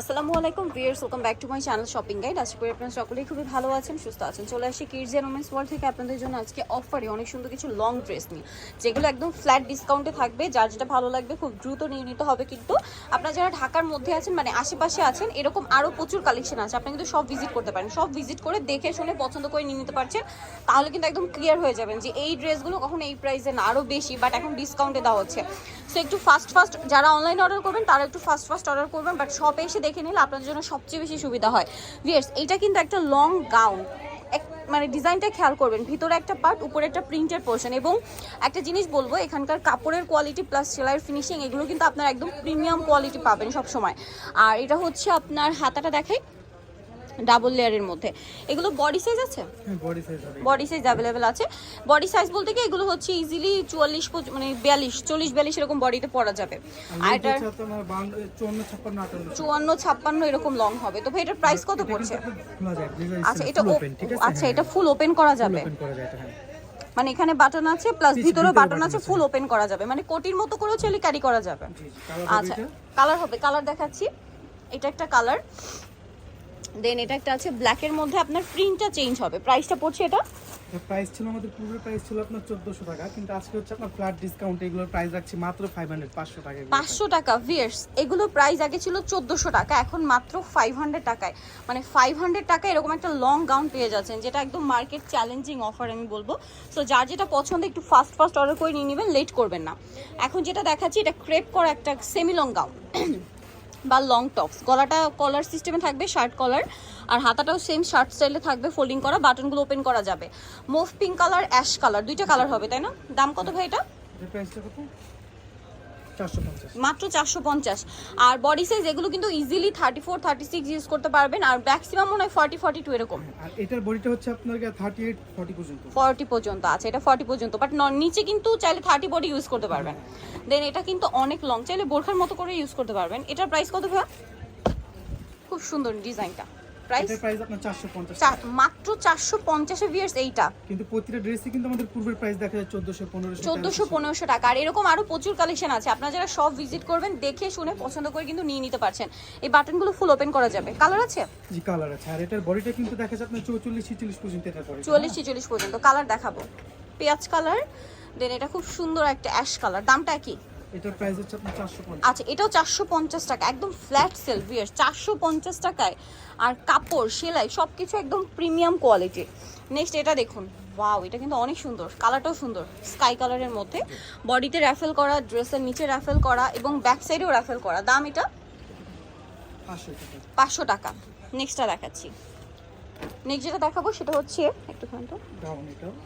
আসসালামু আলাইকুম viewers welcome back to my channel shopping guide আশা করি আপনারা সকলেই খুবই ভালো আছেন, সুস্থ আছেন। চলে আসি কিডস এন্ড ওমেন্স ওয়ার্ল্ড থেকে আপনাদের জন্য আজকে অফারে অনেক সুন্দর কিছু লং ড্রেস নিয়ে, যেগুলো একদম ফ্ল্যাট ডিসকাউন্টে থাকবে, যার যেটা ভালো লাগবে খুব দ্রুত নিয়ে নিতে হবে কিন্তু। আপনারা যারা ঢাকার মধ্যে আছেন মানে আশেপাশে আছেন, এরকম আরও প্রচুর কালেকশন আছে, আপনি কিন্তু সব ভিজিট করতে পারেন। সব ভিজিট করে দেখে শুনে পছন্দ করে নিয়ে নিতে পারছেন, তাহলে কিন্তু একদম ক্লিয়ার হয়ে যাবেন যে এই ড্রেসগুলো কখন এই প্রাইসে না আরও বেশি বাট এখন ডিসকাউন্টে দেওয়া হচ্ছে। সো একটু ফাস্ট ফাস্ট যারা অনলাইন অর্ডার করবেন, তারা একটু ফাস্ট ফাস্ট অর্ডার করবেন বাট শপে এসে দেখে নিলে আপনাদের জন্য সবচেয়ে বেশি সুবিধা হয়। ভিয়ার্স এইটা কিন্তু একটা লং গাউন মানে ডিজাইনটা খেয়াল করবেন, ভিতরে একটা পার্ট উপরে একটা প্রিন্টের পোর্শন এবং একটা জিনিস বলব, এখানকার কাপড়ের কোয়ালিটি প্লাস সেলাইয়ের ফিনিশিং এগুলো কিন্তু আপনার একদম প্রিমিয়াম কোয়ালিটি পাবেন সব সময় আর এটা হচ্ছে আপনার হাতাটা দেখাই ডাবল লেয়ারের মধ্যে। এগুলো বডি সাইজ আছে? বডি সাইজ অ্যাভেলেবেল আছে। বডি সাইজ বলতে কি এগুলো হচ্ছে ইজিলি চুয়াল্লিশ মানে বিয়াল্লিশ চল্লিশ বিয়াল্লিশ এরকম বডিতে পরা যাবে। আর বাউন্ন চুয়ান্ন ছাপ্পান্ন এরকম লং হবে। তো ভাই এটার প্রাইস কত পড়ছে? আচ্ছা এটা আচ্ছা এটা ফুল ওপেন করা যাবে। এটা হ্যাঁ। মানে এখানে বাটন আছে প্লাস ভিতরে বাটন আছে আছে। ফুল ওপেন করা যাবে। মানে কোটির মতো করেও চলে ক্যারি করা যাবে। আচ্ছা কালার হবে কালার দেখাচ্ছি। এটা একটা কালার দেন এটা একটা আছে ব্ল্যাকের মধ্যে আপনার প্রিন্টটা চেঞ্জ হবে। প্রাইসটা পড়ছে এটা? প্রাইস ছিল আমাদের পূর্বের প্রাইস ছিল আপনার 1400 টাকা কিন্তু আজকে হচ্ছে আপনার ফ্ল্যাট ডিসকাউন্ট এগুলোর প্রাইস রাখছি মাত্র 500 500 টাকা এগুলোর পাঁচশো টাকা ভিয়ার্স এগুলো প্রাইস আগে ছিল চোদ্দোশো টাকা এখন মাত্র ফাইভ হান্ড্রেড টাকায়। মানে ফাইভ হান্ড্রেড টাকা এরকম একটা লং গাউন পেয়ে যাচ্ছেন যেটা একদম মার্কেট চ্যালেঞ্জিং অফার আমি বলব। সো যার যেটা পছন্দ একটু ফাস্ট ফাস্ট অর্ডার করে নিয়ে নেবেন লেট করবেন না। এখন যেটা দেখাচ্ছি এটা ক্রেপ করা একটা সেমি লং গাউন বা লং টপস গলাটা কলার সিস্টেমে থাকবে শার্ট কলার আর হাতাটাও সেম শার্ট স্টাইলে থাকবে ফোল্ডিং করা বাটনগুলো ওপেন করা যাবে। Mauve pink colour ash colour দুইটা কালার হবে, তাই না? দাম কত ভাই এটা এর প্রাইসটা কত 450 মাত্র চারশো পঞ্চাশ। আর বডি সাইজ এগুলো কিন্তু easily thirty four thirty six use করতে পারবেন। আর ম্যাক্সিমাম মনে হয় ফর্টি ফর্টি টু এরকম। আর এটার বডিটা হচ্ছে আপনার 38 40 পর্যন্ত। ফর্টি পর্যন্ত আছে এটা ফর্টি পর্যন্ত। বাট নিচে কিন্তু চাইলে থার্টি বডি ইউজ করতে পারবেন। দেন এটা কিন্তু অনেক লং চাইলে বোরখার মতো করে ইউজ করতে পারবেন। এটার প্রাইস কত ভাইয়া? খুব সুন্দর ডিজাইনটা প্রাইস প্রাইস আপনার 450 মাত্র চারশো পঞ্চাশে ভিয়ার্স এইটা। কিন্তু প্রতিটা ড্রেসই কিন্তু আমাদের পূর্বের প্রাইস দেখা যায় 1400 1500 চোদ্দোশো পনেরোশো টাকা। আর এরকম আরও প্রচুর কালেকশন আছে। আপনারা যারা সব ভিজিট করবেন দেখে শুনে পছন্দ করে কিন্তু নিয়ে নিতে পারছেন। এই বাটনগুলো ফুল ওপেন করা যাবে। কালার আছে? জি কালার আছে। আর এটার বডিটা কিন্তু দেখা যায় আপনার 44 46 পর্যন্ত এটা পড়ে চুয়াল্লিশ ছিচল্লিশ পর্যন্ত। কালার দেখাবো। পেঁয়াজ কালার দেন এটা খুব সুন্দর একটা অ্যাশ কালার দামটা কি? এটার প্রাইস হচ্ছে আপনার 450 আচ্ছা এটাও চারশো পঞ্চাশ টাকা একদম ফ্ল্যাট সেল চারশো পঞ্চাশ টাকায়। আর কাপড় সেলাই সব কিছু একদম প্রিমিয়াম কোয়ালিটি নেক্সট এটা দেখুন। ওয়াও এটা কিন্তু অনেক সুন্দর কালারটাও সুন্দর স্কাই কালারের মধ্যে। বডিতে র্যাফেল করা ড্রেসের নিচে র্যাফেল করা এবং ব্যাক সাইডেও র্যাফেল করা। দাম এটা 500 টাকা। পাঁচশো টাকা। নেক্সটটা দেখাচ্ছি। নেক্সট যেটা দেখাবো সেটা হচ্ছে একটুখানি তো।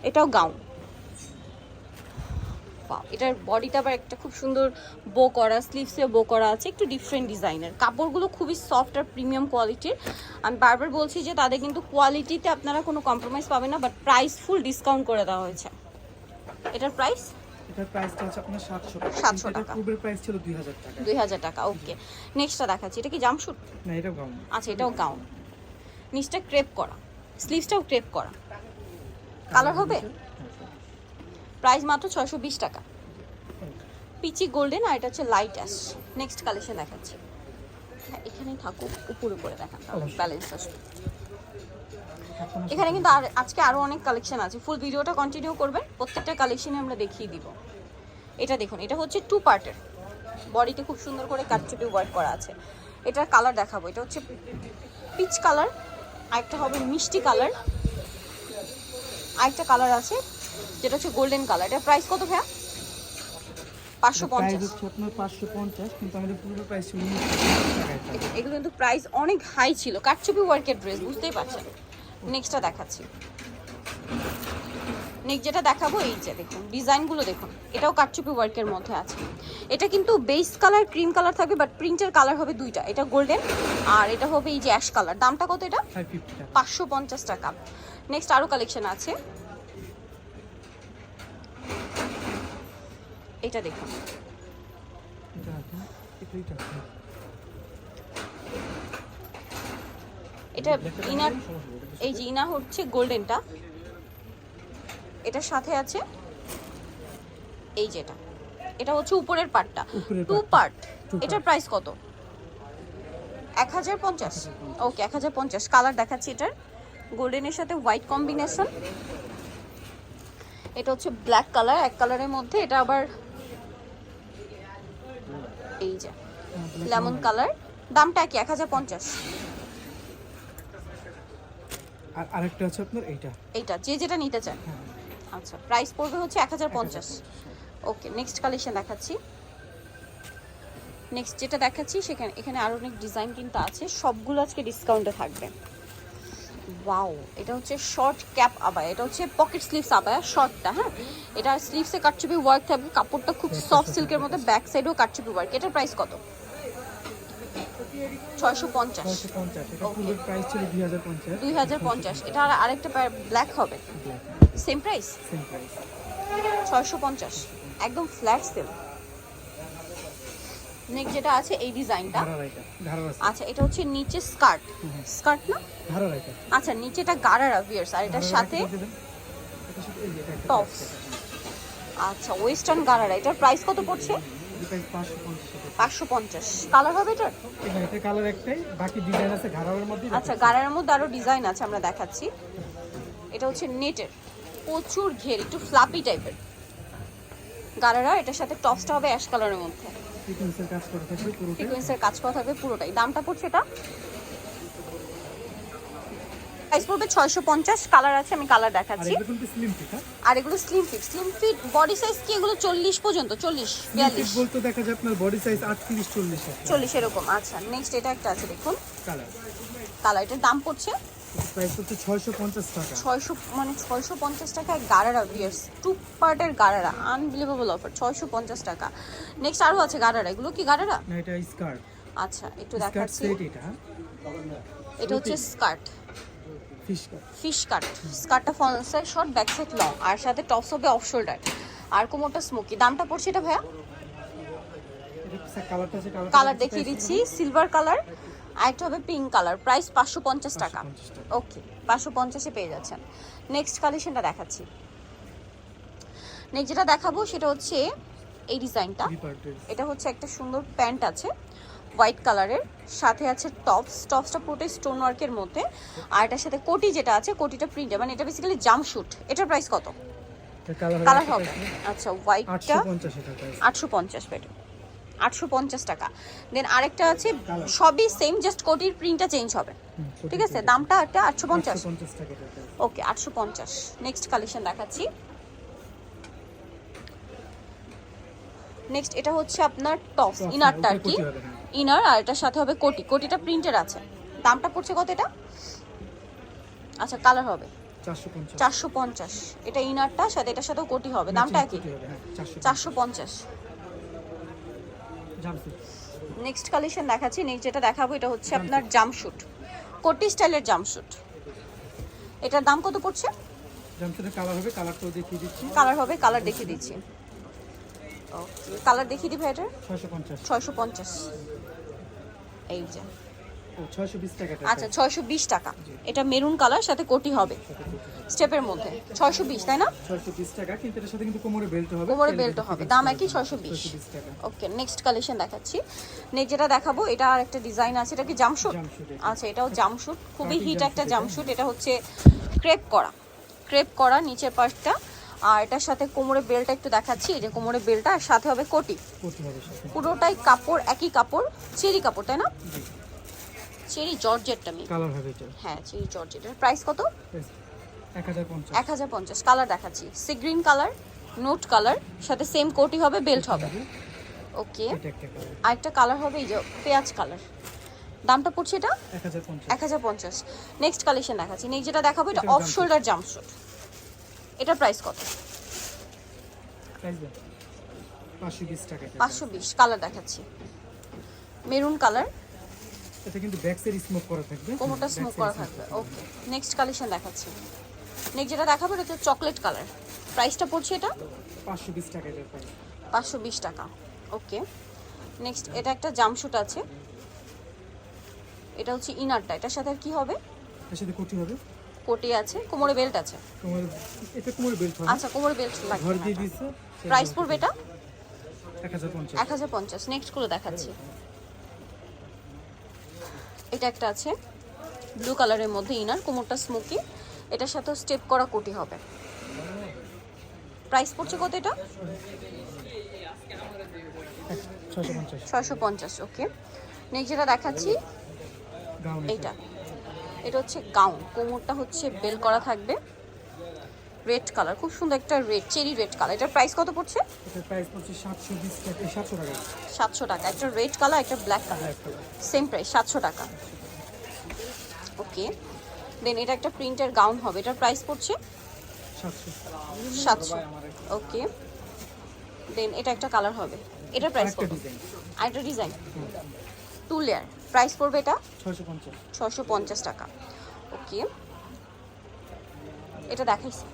এটাও। গাউন Wow, এটার বডিটা আবার একটা খুব সুন্দর বো করা স্লিভসে বো করা আছে একটু ডিফারেন্ট ডিজাইনের কাপড়গুলো খুবই সফট আর প্রিমিয়াম কোয়ালিটির আমি বারবার বলছি যে তাদের কিন্তু কোয়ালিটিতে আপনারা কোনো কম্প্রোমাইজ পাবেন না বাট প্রাইস ফুল ডিসকাউন্ট করে দেওয়া হয়েছে। এটার প্রাইস এটার প্রাইসটা হচ্ছে আপনার 700 টাকা। 700 টাকা। পূর্বের প্রাইস ছিল 2000 টাকা। দুই হাজার টাকা ওকে নেক্সটটা দেখাচ্ছি এটা কি জামশুট না এটা গাউন আচ্ছা এটাও গাউন নিচটা ক্রেপ করা। স্লিভসটাও ক্রেপ করা। কালার হবে? প্রাইস মাত্র ছয়শো বিশ টাকা। পিচি গোল্ডেন আর এটা হচ্ছে লাইট অ্যাশ। নেক্সট কালেকশন দেখাচ্ছি। হ্যাঁ এখানেই থাকুক উপরে উপরে দেখান ব্যালেন্স আসবে। এখানে কিন্তু আর আজকে আরও অনেক কালেকশন আছে। ফুল ভিডিওটা কন্টিনিউ করবেন প্রত্যেকটা কালেকশনে আমরা দেখিয়ে দিব। এটা দেখুন এটা হচ্ছে টু পার্টের বডিতে খুব সুন্দর করে কাটচুপি ওয়ার্ক করা আছে। এটার কালার দেখাবো। এটা হচ্ছে পিচ কালার আরেকটা হবে মিষ্টি কালার আরেকটা কালার আছে যেটা হচ্ছে গোল্ডেন কালার এটার প্রাইস কত ভাইয়া? পাঁচশো পঞ্চাশ। হচ্ছে আপনার 550 কিন্তু আমাদের পূর্বের প্রাইস ছিল 1900 টাকা এটা। এগুলো কিন্তু প্রাইস অনেক হাই ছিল। ওয়ার্কের ড্রেস বুঝতেই পারছেন? নেক্সটটা দেখাচ্ছি। নেক্সট যেটা দেখাবো এই যে দেখুন ডিজাইনগুলো দেখুন। এটাও কাটচুপি ওয়ার্কের মধ্যে আছে। এটা কিন্তু বেস কালার ক্রিম কালার থাকবে বাট প্রিন্টের কালার হবে দুইটা। এটা গোল্ডেন আর এটা হবে এই যে অ্যাশ কালার দামটা কত এটা? পাঁচশো পঞ্চাশ টাকা। নেক্সট আরও কালেকশন আছে। এটা দেখুন। এটা ইনার এই যে ইনা হচ্ছে গোল্ডেনটা। এটার সাথে আছে এই যেটা এটা। হচ্ছে উপরের পার্টটা টু পার্ট। এটার প্রাইস কত? এক হাজার পঞ্চাশ। ওকে এক হাজার পঞ্চাশ। কালার দেখাচ্ছি এটার। গোল্ডেনের সাথে হোয়াইট কম্বিনেশন। এটা হচ্ছে ব্ল্যাক কালার। এক কালারের মধ্যে এটা আবার এই যে। Lemon colour. দামটা কি? এক হাজার পঞ্চাশ। আর আরেকটা আছে আপনার এইটা? এইটা যে যেটা নিতে চান। হ্যাঁ। আচ্ছা প্রাইস পড়বে হচ্ছে এক হাজার পঞ্চাশ। ওকে নেক্সট কালেকশন দেখাচ্ছি। নেক্সট যেটা দেখাচ্ছি সেখানে এখানে আরও অনেক ডিজাইন কিন্তু আছে। সবগুলো আজকে ডিসকাউন্টে থাকবে। ওয়াও এটা হচ্ছে শর্ট ক্যাপ আবায়া এটা হচ্ছে পকেট স্লিভস আবায়া শর্টটা হ্যাঁ? এটা স্লিভসে কাটচুপি ওয়ার্ক থাকবে কাপড়টা খুব সফট সিল্কের মধ্যে ব্যাক সাইডেও কাটচুপি ওয়ার্ক এটার প্রাইস কত? ছয়শো পঞ্চাশ। দুই হাজার পঞ্চাশ। এটা আর আরেকটা ব্ল্যাক হবে। সেম প্রাইস ছয়শো পঞ্চাশ একদম ফ্ল্যাট সেল নেক্সট যেটা আছে এই ডিজাইনটা। আচ্ছা এটা হচ্ছে নিচে স্কার্ট। স্কার্ট না? আচ্ছা নিচেটা গারারা ভিয়ার্স আর এটার সাথে টপস। আচ্ছা ওয়েস্টার্ন গারারা এটার প্রাইস কত পড়ছে? পাঁচশো পঞ্চাশ কালার হবে এটার? এটা কালার একটাই বাকি ডিজাইন আছে ঘাড়ার মধ্যে আচ্ছা গারার মধ্যে আরও ডিজাইন আছে আমরা দেখাচ্ছি। এটা হচ্ছে নেটের। প্রচুর ঘের একটু ফ্লাপি টাইপের গারারা এটার সাথে টপসটা হবে অ্যাশ কালারের মধ্যে। সিকোয়েন্সের কাজ করা থাকবে পুরোটাই? সিকোয়েন্সের কাজ করা থাকবে পুরোটাই। দামটা পড়ছে এটা? প্রাইস পড়বে ছয়শো পঞ্চাশ কালার আছে আমি কালার আর দেখাচ্ছি আর এগুলো slim fit slim fit body size কি? এগুলো চল্লিশ পর্যন্ত চল্লিশ স্লিম বিয়াল্লিশ। ফিট বলতে দেখা যায় আপনার বডি সাইজ আটত্রিশ চল্লিশ চল্লিশ এরকম আচ্ছা। নেক্সট এটা একটা আছে দেখুন। কালার কালার এটার দাম পড়ছে প্রাইস হচ্ছে টাকা। মানে টাকায় গারারা টু পার্টের গারারা আনবিলিভেবল অফার ছয়শো পঞ্চাশ টাকা। নেক্সট আছে গারারা এগুলো কি গারারা? না এটা স্কার্ট। আচ্ছা একটু দেখাচ্ছি। এটা। এটা হচ্ছে skirt. Fish cut fish cut স্কার্টটা front side short back side long আর সাথে টপস হবে অফ শোল্ডার আর কোমরটা স্মোকি দামটা পড়ছে এটা ভাইয়া? কালার দেখিয়ে দিচ্ছি সিলভার কালার আর একটা হবে পিঙ্ক কালার প্রাইস পাঁচশো পঞ্চাশ টাকা। ওকে পাঁচশো পঞ্চাশে পেয়ে যাচ্ছেন। নেক্সট কালেকশনটা দেখাচ্ছি। নেক্সট যেটা দেখাবো সেটা হচ্ছে এই ডিজাইনটা এটা হচ্ছে একটা সুন্দর প্যান্ট আছে হোয়াইট কালারের সাথে আছে টপস টপসটা পুরোটাই স্টোন ওয়ার্কের মধ্যে। আর এটার সাথে কোটি যেটা আছে কোটিটা প্রিন্টে মানে এটা বেসিক্যালি জাম্পশুট এটার প্রাইস কত? কালার হবে আচ্ছা হোয়াইটটা আটশো পঞ্চাশ প্রাইস আটশো পঞ্চাশ টাকা। দেন আরেকটা আছে সবই সেম জাস্ট কোটির প্রিন্টটা চেঞ্জ হবে। ঠিক আছে? দামটা একটা আটশো পঞ্চাশ। ওকে আটশো পঞ্চাশ। নেক্সট কালেকশন দেখাচ্ছি। নেক্সট এটা হচ্ছে আপনার টপস ইনারটা আর হ্যাঁ, কি হ্যাঁ। ইনার আর এটার সাথে হবে কোটি। কোটিটা প্রিন্টের আছে। দামটা পড়ছে কত এটা? আচ্ছা কালার হবে। চারশো পঞ্চাশ। এটা ইনারটা সাথে এটার সাথেও কোটি হবে। দামটা কোটি হবে, হ্যাঁ, চারশো পঞ্চাশ। নেক্সট কালেকশন দেখাচ্ছি। নেক্সট যেটা দেখাবো এটা হচ্ছে আপনার জামশুট কোটি স্টাইলের জামশুট এটার দাম কত পড়ছে? জাম্পsuit-এর কালার হবে কালারটাও দেখিয়ে দিচ্ছি। কালার হবে কালার দেখিয়ে দিচ্ছি। ও কালার দেখিয়ে দিবে এটার? ছয়শো পঞ্চাশ। এই যে। আচ্ছা ছয়শো বিশ টাকা। এটা মেরুন কালার সাথে কোটি হবে। স্টেপের মধ্যে। ছয়শো বিশ তাই না? টাকা কিন্তু এটার সাথে কিন্তু কোমরে বেল্ট হবে। কোমরে বেল্ট হবে। দাম একই ছয়শো বিশ। ওকে নেক্সট কালেকশন দেখাচ্ছি। নেক্সট যেটা দেখাবো এটা আর একটা ডিজাইন আছে। এটা কি জামশুট আচ্ছা এটাও জামশুট খুবই হিট একটা। জামশুট এটা হচ্ছে ক্রেপ করা। ক্রেপ করা নিচের পাশটা আর এটার সাথে কোমরে বেলটা একটু দেখাচ্ছি। এই যে কোমরে বেলটা আর সাথে হবে কোটি। কোটি হবে পুরোটাই কাপড় একই কাপড় চেরি কাপড় তাই না? চেরি জর্জেটটা আমি কালার হবে এটা। হ্যাঁ চেরি জর্জেটের প্রাইস কত? এক হাজার পঞ্চাশ। এক হাজার পঞ্চাশ কালার দেখাচ্ছি। সি গ্রিন কালার নোট কালার সাথে সেম কোটি হবে বেল্ট হবে। ওকে এটা একটা কালার আরেকটা কালার হবে এই যে পেঁয়াজ কালার দামটা পড়ছে এটা? এক হাজার পঞ্চাশ। নেক্সট কালেকশন দেখাচ্ছি। নেক্সট যেটা দেখাবো এটা অফ শোল্ডার জাম্পশুট এটার প্রাইস কত? এটা। পাঁচশো বিশ কালার দেখাচ্ছি। মেরুন কালার এটা কিন্তু ব্যাক সাইড স্মোক করা থাকবে। কোমরটা স্মোক করা থাকবে। ওকে নেক্সট কালেকশন দেখাচ্ছি। নেক্সট যেটা দেখাবো এটা হচ্ছে চকলেট কালার প্রাইসটা পড়ছে এটা? পাঁচশো বিশ টাকা এটা প্রাইস পাঁচশো বিশ টাকা। ওকে নেক্সট এটা একটা জামশুট আছে। এটা হচ্ছে ইনারটা এটার সাথে আর কি হবে? এর সাথে কোটি হবে। কোটি আছে। কোমরে বেল্ট আছে। কোমরে এটা কোমরে বেল্ট হবে। আচ্ছা কোমরে বেল্ট লাগবে। ঘর দিয়ে দিচ্ছে প্রাইস পড়বে এটা? এক হাজার পঞ্চাশ। এক হাজার পঞ্চাশ। নেক্সট করে দেখাচ্ছি। এটা একটা আছে। ব্লু কালারের মধ্যে ইনার কোমরটা স্মোকি এটার সাথে স্টেপ করা কোটি হবে। প্রাইস পড়ছে কত এটা? ছয়শো পঞ্চাশ। ওকে নেক্সট যেটা দেখাচ্ছি এটা এইটা। এটা হচ্ছে গাউন কোমরটা হচ্ছে বেল করা থাকবে। রেড কালার খুব সুন্দর একটা রেড চেরি রেড কালার। এটার প্রাইস কত পড়ছে? এটার প্রাইস পড়ছে সাতশো বিশ টাকা সাতশো টাকা। সাতশো টাকা। একটা রেড কালার একটা ব্ল্যাক কালার। সেম প্রাইস সাতশো টাকা। ওকে দেন এটা একটা প্রিন্টের গাউন হবে। এটার প্রাইস পড়ছে? সাতশো। সাতশো। ওকে দেন এটা একটা কালার হবে। এটার প্রাইস একটা কত? ডিজাইন আরেকটা ডিজাইন টু লেয়ার প্রাইস পড়বে এটা? ছয়শো পঞ্চাশ। ছশো পঞ্চাশ টাকা। ওকে এটা দেখাইছি।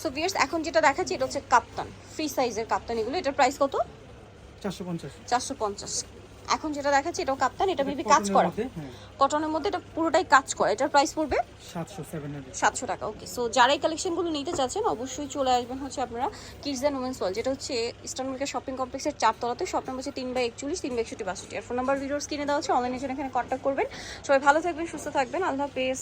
সো ভিয়ার্স এখন যেটা দেখাচ্ছি এটা হচ্ছে কাপ্তান। ফ্রি সাইজের কাপ্তান এগুলো। এটার প্রাইস কত? চারশো পঞ্চাশ। চারশো পঞ্চাশ। এখন যেটা দেখাচ্ছি এটাও কাপ্তান। এটা মেবি কাজ করা। হ্যাঁ। কটনের মধ্যে এটা পুরোটাই কাজ করা। এটার প্রাইস পড়বে? সাতশো সেভেন হান্ড্রেড সাতশো টাকা ওকে সো যারা এই কালেকশনগুলো নিতে চাচ্ছেন অবশ্যই চলে আসবেন হচ্ছে আপনারা কিডস অ্যান্ড উমেন্স ওয়াল যেটা হচ্ছে ইস্টার্ন মার্কেট শপিং কমপ্লেক্সের চারতলাতে। শপ নাম্বার হচ্ছে তিন বাই একচল্লিশ তিন বাই একষট্টি বাষট্টি। আর ফোন নাম্বার ভিডিওস কিনে দেওয়া হচ্ছে। অনলাইনে জন্য এখানে কন্ট্যাক্ট করবেন। সবাই ভালো থাকবেন সুস্থ থাকবেন। আল্লাহ হাফেজ।